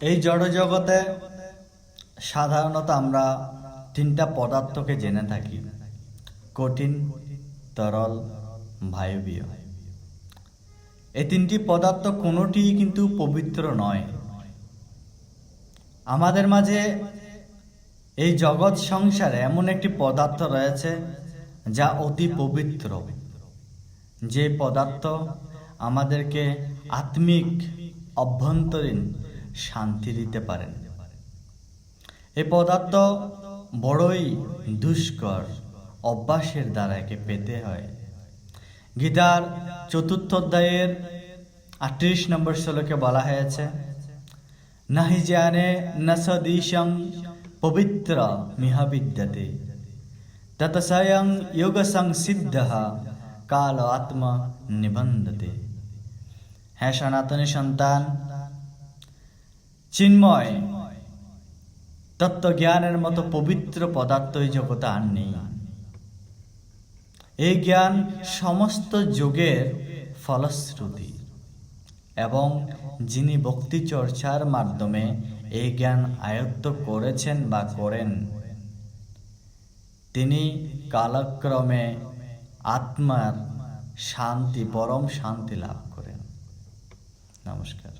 এই জড়জগতে সাধারণত আমরা তিনটা পদার্থকে জেনে থাকি। কঠিন, তরল, বায়বীয়। এই তিনটি পদার্থ কোনোটি কিন্তু পবিত্র নয়। আমাদের মাঝে এই জগৎ সংসারে এমন একটি পদার্থ রয়েছে যা অতি পবিত্র। যে পদার্থ আমাদেরকে আত্মিক, অভ্যন্তরীণ শান্তি দিতে পারেন। এই পদার্থ বড়ই দুষ্কর, অভ্যাসের দ্বারা একে পেতে হয়। গীতার চতুর্থ অধ্যায়ের আটত্রিশ নম্বর শ্লোকে বলা হয়েছে, নাহি জানে ন সদীশং পবিত্র মিহা বিদ্যতে। তত স্বয়ং যোগ সংসিদ্ধ কাল আত্ম নিবন্ধতে। হ্যাঁ সনাতনী সন্তান চিন্ময়, তত্ত্বজ্ঞানের মতো পবিত্র পদার্থ এই জগতে আর নেই। এই জ্ঞান সমস্ত যুগের ফলশ্রুতি এবং যিনি ভক্তি চর্চার মাধ্যমে এই জ্ঞান আয়ত্ত করেছেন বা করেন, তিনি কালক্রমে আত্মার শান্তি, পরম শান্তি লাভ করেন। নমস্কার।